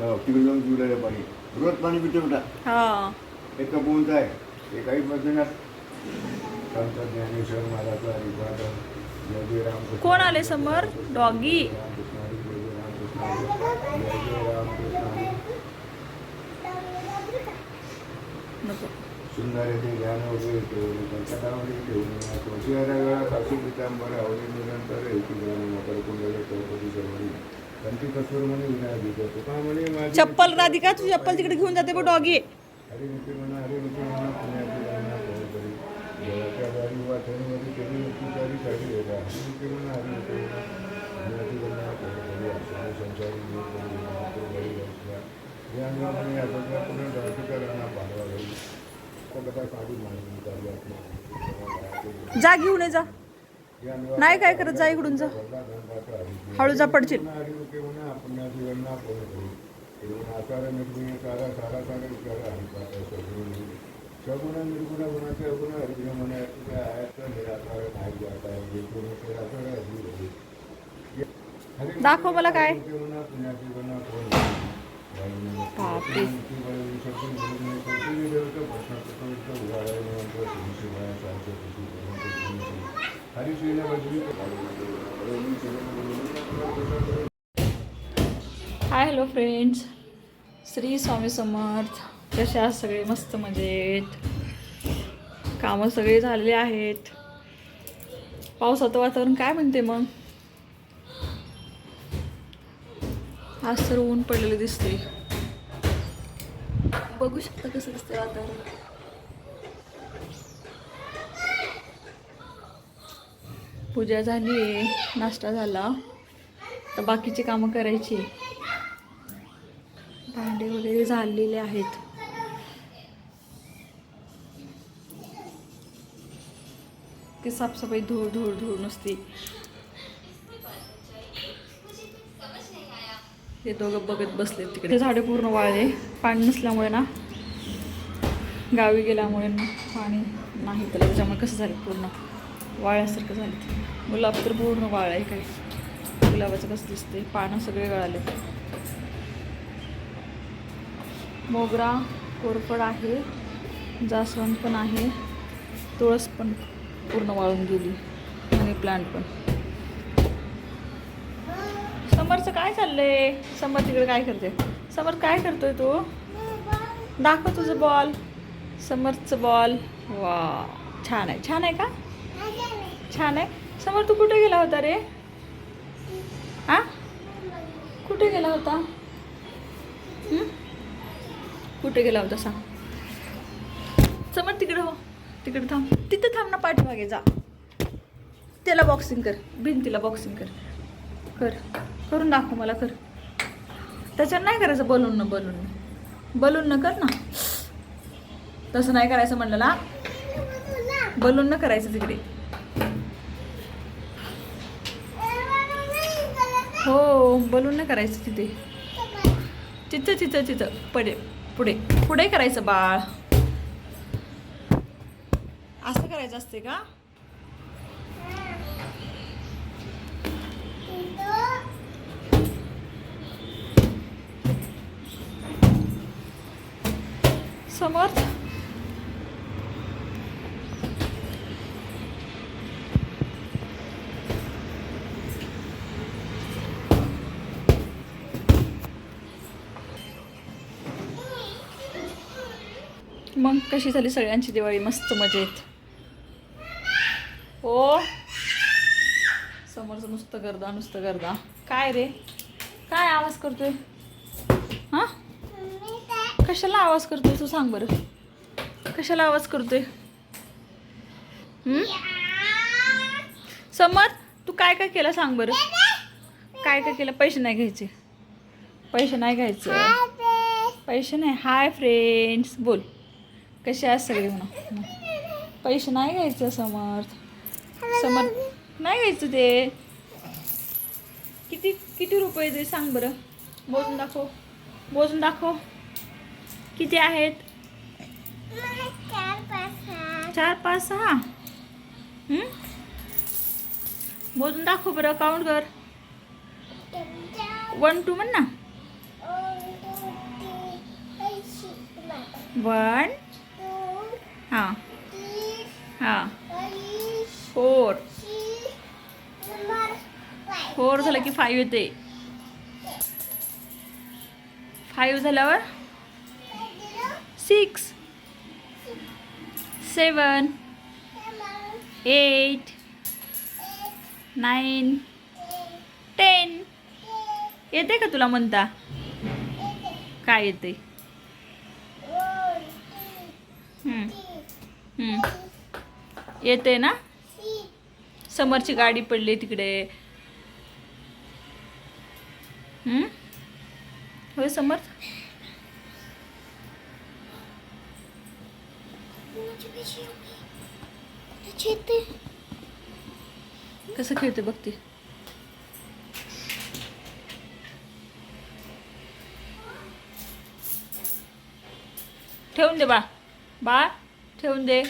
हो, तिकडे जाऊन पिवलेलं पाणी रोज पाणी पितो बेटा हा एक कपवूनच आहे ते काही बदलणार संत ज्ञानेश्वर महाराज हरिपाद जय जय रामकृष्ण कोण आले समोर डॉगी रामकृष्ण हरी, जय जय रामकृष्ण हरी, जय जय रामकृष्ण हरी. नको सुंदर ते ज्ञान वगैरे ठेवून कंकटावरी ठेवून तुळशी हरगळा काशी पितांबर आवडी निरंतर एकी ज्ञान मकर कुंडले चौपदी सर्वणी चप्पल राधिका तू चप्पल तिकडे घेऊन जाते बघ डॉगी. जा घेऊन ये जा. नाही काय करत? जा इकडून जा. हळू जा पडशील. दाखव मला काय. Hi hello friends. Shri Swami Samarth. कसे आहात सगळे? मस्त मजेत. कामं सगळे झालेले आहेत. पावसाचं वातावरण काय म्हणते मग? आज तर ऊन पडलेलं दिसते बघू शकता कसं दिसतंय वातावरण. पूजा झाली आहे नाश्ता झाला. तर बाकीची कामं करायची. भांडे वगैरे झालेले आहेत. ती साफसफाई धूळ धूळ धूळ नसती. ते दोघं बघत बसले तिकडे. झाडे पूर्ण वाळले. पाणी नसल्यामुळे ना. गावी गेल्यामुळे पाणी नाही त्याला त्याच्यामुळे कसं झालं पूर्ण? वाळ्यासारखं झालं गुलाब तर पूर्ण वाळ आहे काय. गुलाबाचं कसं दिसते पानं सगळे गळाले मोगरा कोरफड आहे जास्वंद पण आहे तुळस पण पूर्ण वाळून गेली मनी प्लांट पण. समरचं काय चाललंय? समर तिकडे काय करते समर काय करतोय तू? दाखव तुझं बॉल समरचं बॉल वा छान आहे. छान आहे का? छान आहे. समोर तू कुठे गेला होता रे? हा कुठे गेला होता? कुठे गेला होता सांग. समर तिकडे हो. तिकडे थांब. तिथे थांब ना पाठीमागे जा. त्याला बॉक्सिंग कर. भिंतीला बॉक्सिंग कर. कर. करून दाखव मला कर. त्याच्यावर नाही करायचं बलून न बलून. बलून न कर ना. तसं नाही करायचं म्हणलं ना. बलून न करायचं तिकडे. हो बलून ना करायचं तिथे. तिथं तिथं तिथं. पडे पुढे. पुढे करायचं बाळ. असं करायचं असते का? समर्थ? मग कशी झाली सगळ्यांची दिवाळी? मस्त मजेत. हो समोरचं नुसतं गर्दा नुसतं गर्दा. काय रे? काय आवाज करतोय? हां? कशाला आवाज करतोय तू सांग बरं. कशाला आवाज करतोय? हं? समर तू काय काय केलं सांग बरं. काय काय केलं? पैसे नाही घ्यायचे. पैसे नाही घ्यायचे. पैसे नाही. हाय फ्रेंड्स बोल. कसे आहेत सगळे म्हणा. पैसे नाही घ्यायचं समर्थ. समर्थ नाही घ्यायचं ते. किती किती रुपये ते सांग बरं. मोजून दाखव. मोजून दाखव. किती आहेत? चार पाच सहा? मोजून दाखव बरं काउंट कर. वन टू म्हण ना. वन फोर झालं की फाईव्ह येते. फाईव्ह झाल्यावर six seven eight nine ten. येते का तुला म्हणता? काय येते? येते ना? समोरची गाडी पडली तिकडे. होय समर्थ? कसं खेळते बघते ठेवून दे बा. बा ठेवून दे.